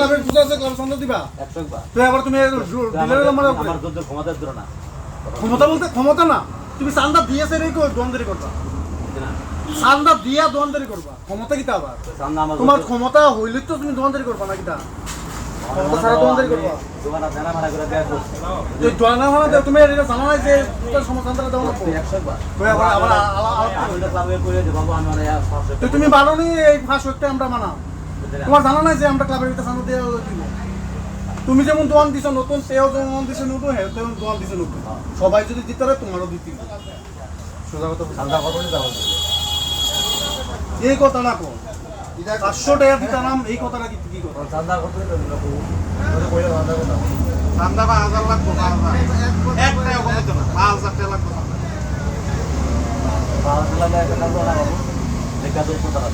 ক্লাবের পূজা আছে ক্লাব চান্দা দিবা? তো এবার তুমি ডিলারের আমার আমার ক্ষমতা দিল না। ক্ষমতা বলতে ক্ষমতা না তুমি চান্দা দিয়েছে রে দোয়ানদারি করবা। চান্দা দিয়া দোয়ানদারি করবা ক্ষমতা কিতা আবার? তোমার ক্ষমতা হইলে তো তুমি দোয়ানদারি করবা না কিতা? তুমি আবার মানে নি। এই ফাঁস আমরা মানাম? তোমার জানা নাই যে আমরা ক্লাবের ভিতরে চান্দা দিয়ে দিব তুমি যেমন দোয়ান দিছো নতুন সেও যেমন দিছে নতুন হ্যাঁ তেমন দোয়ান দিছে নতুন সবাই যদি দিতে পারে তোমারও দিতে। সোজা কথা। চান্দা কত এই কথা না কো পাঁচশো টাকা দিতে নাম এই কথাটা কি কি কথা চান্দা কত কইলে চান্দা বা হাজার পাঁচ হাজার এক টাকা কমাইতো না পাঁচ হাজার টাকা চান্দা। পাঁচ লাখ টাকা চান্দা না বাবু। লেখা তো কত টাকা?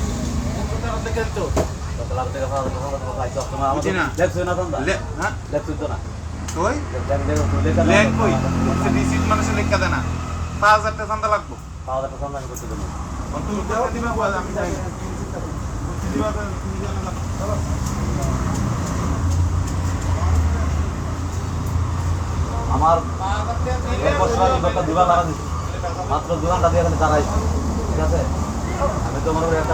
দেবো। দিবা। দিবা। আমার দরকার দুবার দিচ্ছি মাত্র দোকানটা দিয়ে এখানে ঠিক আছে আমি দোকানটা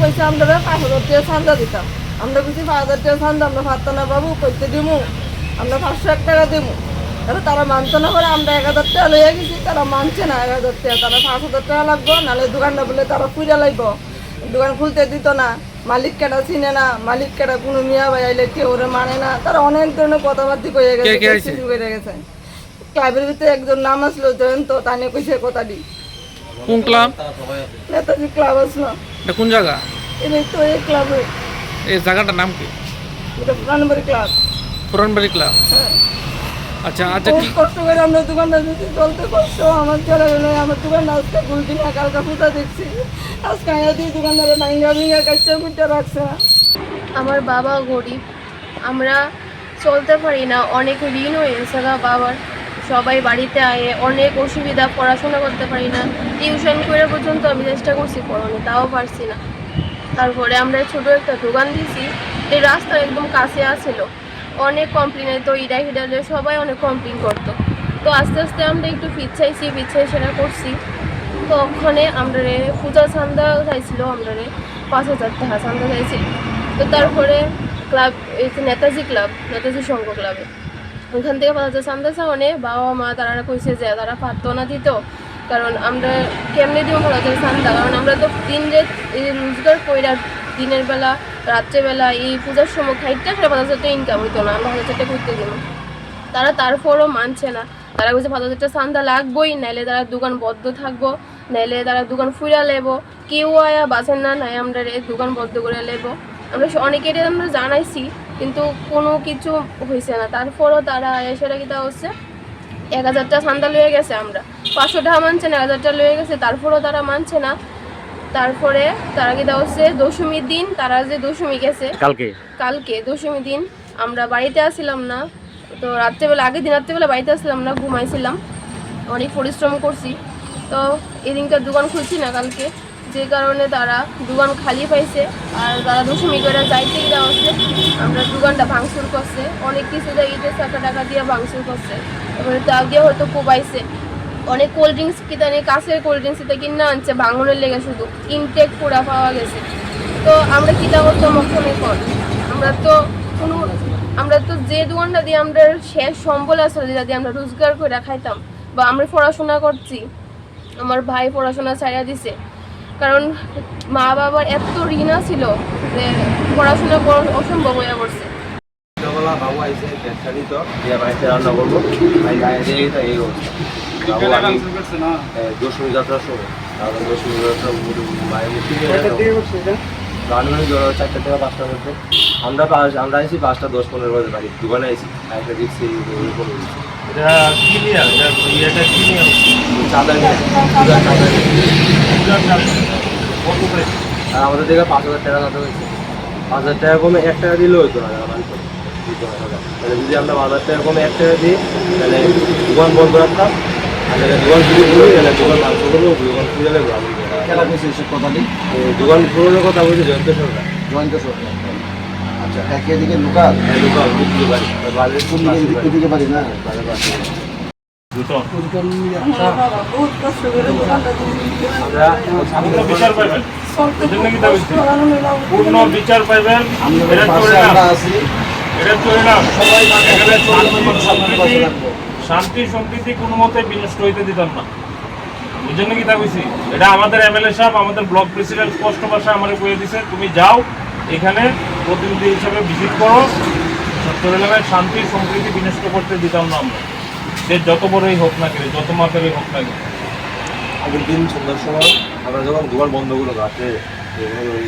পয়সা আমরা পাঁচ হাজার টাকা চান্দা দিতাম। আমরা বুঝি পাঁচ হাজার টাকা চান্দা আমরা পারতো না বাবু করতে দিমু। আমরা পাঁচশো এক টাকা দিমু। তারা মানতো না করে আমরা এক হাজার টাকা লইয়া গেছি, তারা মানছে না এক হাজার টাকা। তারা পাঁচ হাজার টাকা লাগবো, নাহলে দোকানটা বলে তারা পুজা লাগবো দোকান খুলতে দিত না। মালিক কেটা চিনে না মালিক কেটা কোনো মিয়া ভাই আইলে কেউ ওরে মানে না। তারা অনেক ধরনের কথাবার্তা কয়ে গেছে শুরু করে গেছে। ক্লাবের ভিতরে একজন নাম আসলো জয়ন্ত তানে কইছে কথাটি কোন ক্লাব? নেতাজি ক্লাব আসলো এটা কোন জায়গা? এটা তো এই ক্লাবে। এই জায়গাটার নাম কি? এটা প্রাণবাড়ি ক্লাব। পুরানবাড়ি ক্লাব। হ্যাঁ। আচ্ছা আচ্ছা কি কষ্ট করে আমরা দোকানটা দিচ্ছি চলতে কষ্ট আমার চলে গেলো আমার দোকানটা আজকে গুলছি না কালকে ফুটা দেখছি। আজকে আয়া দিয়ে দোকানদারে ভাঙ্গা ভিঙ্গা কাজটা মুটে রাখছে আমার বাবা গরিব আমরা চলতে পারি না অনেক ঋণ হয়ে গেছে গা বাবার। সবাই বাড়িতে আয়ে অনেক অসুবিধা পড়াশোনা করতে পারি না। টিউশন করে পর্যন্ত আমি চেষ্টা করছি পড়ানো তাও পারছি না। তারপরে আমরা ছোট একটা দোকান দিয়েছি এই রাস্তা একদম কাছে আসছিল অনেক কমপ্লেন তো ইডা হিডালে সবাই অনেক কমপ্লেন করতো। তো আস্তে আস্তে আমরা একটু পিছাইছি পিছাই সেটা করছি। তো ওখানে আমরা রে পূজা চান্দা চাইছিল আমরা রে পাঁচ হাজার টাকা চান্দা চাইছি তো তারপরে ক্লাব নেতাজি ক্লাব নেতাজি সংঘ ক্লাবে ওইখান থেকে পাঁচ হাজার চান্দা চাওয়ানে বাবা মা তারা কইছে যে তারা পারতো না দিত। কারণ আমরা কেমনে দিব পাঁচ হাজার চান্দা কারণ আমরা তো দিন রাত রোজগার কইরা দিনের বেলা রাত্রেবেলা এই পূজার সময় খাইতে সেটা পাঁচ হাজার ইনকাম হইতো না আমরা হাজার টাকা করতে দিব তারা তারপরও মানছে না। তারা বলছে পাঁচ হাজারটা সান্দা লাগবোই, নাইলে তারা দোকান বদ্ধ থাকব, নাইলে তারা দোকান ফুরা লেবো। কেউ আয়া বাঁচেন না, নাই আমরা দোকান বদ্ধ করে লেবো। আমরা অনেকেরই আমরা জানাইছি, কিন্তু কোনো কিছু হয়েছে না। তারপরও তারা সেটা কিটা হচ্ছে এক হাজারটা সান্দা লয়ে গেছে আমরা। পাঁচশো টাকা মানছে না, এক হাজারটা লয়ে গেছে, তারপরও তারা মানছে না। তারপরে তারা কিটা হচ্ছে দশমীর দিন তারা যে দশমী গেছে। কালকে? কালকে দশমী দিন। আমরা বাড়িতে আসছিলাম না। তো রাত্রেবেলা আগের দিন রাত্রেবেলা বাড়িতে আসছিলাম না ঘুমাইছিলাম। অনেক পরিশ্রম করছি। তো এদিনকার দোকান খুলছি না কালকে। যে কারণে তারা দোকান খালি পাইছে। আর তারা দশমী করে যাইতে দেওয়া হচ্ছে। আমরা দোকানটা ভাঙচুর করছে। অনেক কিছু ইটে টাকা টাকা দিয়ে ভাঙচুর করছে। এবারে তা দিয়ে হয়তো কোবাইছে। অনেক কোল্ড ড্রিঙ্কস কিতানি কাছের কোল্ড ড্রিঙ্কস এটা কিনে আনছে, ভাঙনের লেগে শুধু ইনটেক পুরা পাওয়া গেছে। তো আমরা কিতা করতাম ওখানে কর আমরা তো কোনো, আমরা তো যে দোকানটা দিয়ে আমরা শেষ সম্বল আছে যেটা দিয়ে আমরা রোজগার করে খাইতাম। বা আমরা পড়াশোনা করছি, আমার ভাই পড়াশোনা ছাড়া দিছে। কারণ মা বাবার এত ঋণ ছিল যে পড়াশোনা অসম্ভব হয়ে পড়ছে। বাবু আইসে বাড়িতে রান্না করব। তো এই অবস্থা। বাবু আমি দশমী তারপর দশমী যাত্রা গানমেন্ট চারটে থেকে পাঁচটার মধ্যে। আমরা পাঁচ আমরা আইসি পাঁচটা দশ পনেরো বাজে বাড়ি। দোকানে আইসি একটা রিক্সি এটা কি নিয়ে এটা কি নিয়ে চাঁদা নিয়ে চাঁদা নিয়ে আর আমাদের থেকে পাঁচ হাজার টাকা চাঁদা হয়েছে। পাঁচ হাজার টাকা কমে এক টাকা দিলেও হতো না হয়। তাহলে যদি আমরা পাঁচ হাজার টাকা কমে এক টাকা দিই তাহলে দোকান বন্ধ রাখতাম। দোকান শুরু করি তাহলে দোকান মাংস করব দোকান খুলে যাবে আমি কইছে এসব কথাটি দোকান পুরোনো কথা বলছে জয়ন্ত সরকার। জয়ন্ত সরকার আচ্ছা একে এদিকে লোকাল? হ্যাঁ দোকান বিক্রি বাড়ি। বাড়ির কোন দিকে এদিকে বাড়ি না? পূর্ণ বিচার পাইবেন? আমাদের এটা চলে না। এটা চলে না। সবাই শান্তি সম্প্রীতি কোনো মতে বিনষ্ট হইতে দিতাম না। ওই জন্য কি তা এটা আমাদের এমএলএ সাহেব, আমাদের ব্লক প্রেসিডেন্ট স্পষ্ট ভাষায় আমার বলে দিছে, তুমি যাও, এখানে প্রতিনিধি হিসেবে ভিজিট করো। সত্তর এলাকায় শান্তি সম্প্রীতি বিনষ্ট করতে দিতাম না আমরা। সে যত বড়ই হোক না কেন, যত মাপেরই হোক না কেন। আগের দিন সন্ধ্যার সময় আমরা যখন দোকান বন্ধ করল রাত্রে ওই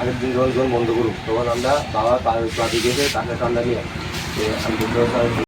আগের দিন যখন বন্ধ করুক তখন আমরা বাবা তার গেছে তাকে ঠান্ডা নিয়ে আমি